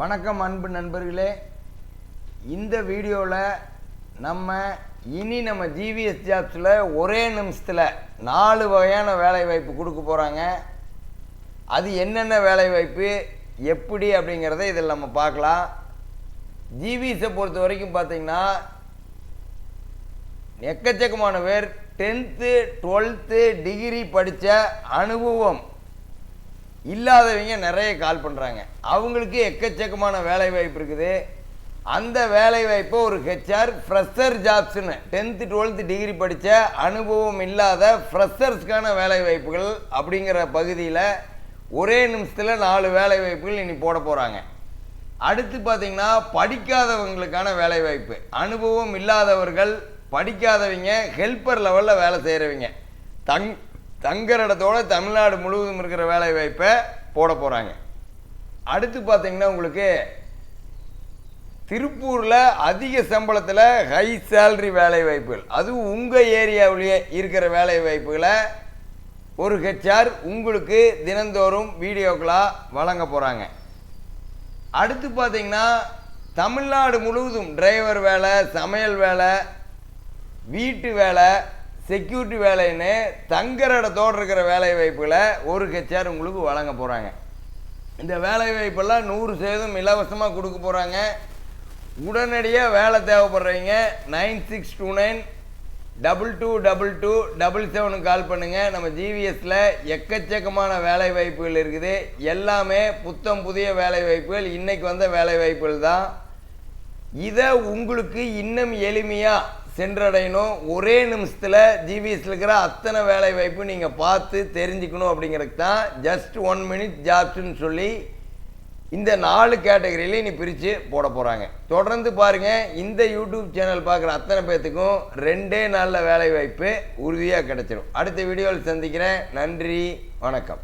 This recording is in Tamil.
வணக்கம் அன்பு நண்பர்களே. இந்த வீடியோவில் நம்ம இனி நம்ம ஜிவிஎஸ் ஜாப்ஸில் ஒரே நிமிஷத்தில் நாலு வகையான வேலை வாய்ப்பு கொடுக்க போகிறாங்க அது என்னென்ன வேலை வாய்ப்பு எப்படி அப்படிங்கிறத இதில் நம்ம பார்க்கலாம். ஜிவிஎஸை பொறுத்த வரைக்கும் பார்த்தீங்கன்னா எக்கச்சக்கமான பேர். டென்த்து டுவெல்த்து டிகிரி படித்த அனுபவம். இல்லாதவங்க நிறைய கால் பண்ணுறாங்க அவங்களுக்கு எக்கச்சக்கமான வேலை வாய்ப்பு இருக்குது. அந்த வேலை வாய்ப்பை ஒரு ஹெச்ஆர் ஃப்ரெஷர் ஜாப்ஸ்னு டென்த்து டுவெல்த்து டிகிரி படித்த அனுபவம் இல்லாத ஃப்ரெஷர்ஸ்க்கான வேலை வாய்ப்புகள் அப்படிங்கிற பகுதியில் ஒரே நிமிஷத்தில் நாலு வேலை வாய்ப்புகள் இனி போட போகிறாங்க அடுத்து பார்த்தீங்கன்னா படிக்காதவங்களுக்கான வேலை வாய்ப்பு. அனுபவம் இல்லாதவர்கள் படிக்காதவங்க ஹெல்ப்பர் லெவலில் வேலை செய்கிறவங்க தங் தங்குற இடத்தோட தமிழ்நாடு முழுவதும் இருக்கிற வேலை வாய்ப்பை போட போகிறாங்க அடுத்து பார்த்தீங்கன்னா உங்களுக்கு திருப்பூரில் அதிக சம்பளத்தில் ஹை சேலரி வேலை வாய்ப்புகள். அதுவும் உங்கள் ஏரியாவிலேயே இருக்கிற வேலை வாய்ப்புகளை ஒரு ஹெச்ஆர் உங்களுக்கு தினந்தோறும் வீடியோக்களாக வழங்க போகிறாங்க அடுத்து பார்த்தீங்கன்னா தமிழ்நாடு முழுவதும் டிரைவர் வேலை சமையல் வேலை வீட்டு வேலை செக்யூரிட்டி வேலைன்னு தங்குற இடத்தோடு இருக்கிற வேலை வாய்ப்புகளை ஒரு ஹெச்ஆர் உங்களுக்கு வழங்க போகிறாங்க இந்த வேலை வாய்ப்பெல்லாம் நூறு சதவீதம் இலவசமாக கொடுக்க போகிறாங்க உடனடியாக வேலை தேவைப்படுறவங்க nine six two nine double two double two double செவனுக்கு கால் பண்ணுங்கள் நம்ம ஜிவிஎஸில் எக்கச்சக்கமான வேலை வாய்ப்புகள் இருக்குது. எல்லாமே புத்தம் புதிய வேலை வாய்ப்புகள் இன்னைக்கு வந்த வேலை வாய்ப்புகள் தான். இதை உங்களுக்கு இன்னும் எளிமையாக சென்றடையணும். ஒரே நிமிஷத்தில் ஜிபிஎஸ்ல இருக்கிற அத்தனை வேலை வாய்ப்பு நீங்கள் பார்த்து தெரிஞ்சுக்கணும் அப்படிங்கிறதுக்கு தான் ஜஸ்ட் ஒன் மினிட் ஜாப்ஸ்ன்னு சொல்லி இந்த நாலு கேட்டகரியிலையும் நீ பிரித்து போட போகிறாங்க தொடர்ந்து பாருங்கள் இந்த யூடியூப் சேனல் பார்க்குற அத்தனை பேர்த்துக்கும் ரெண்டே நாளில் வேலை வாய்ப்பு உறுதியாக கிடைச்சிடும் அடுத்த வீடியோவில் சந்திக்கிறேன். நன்றி வணக்கம்.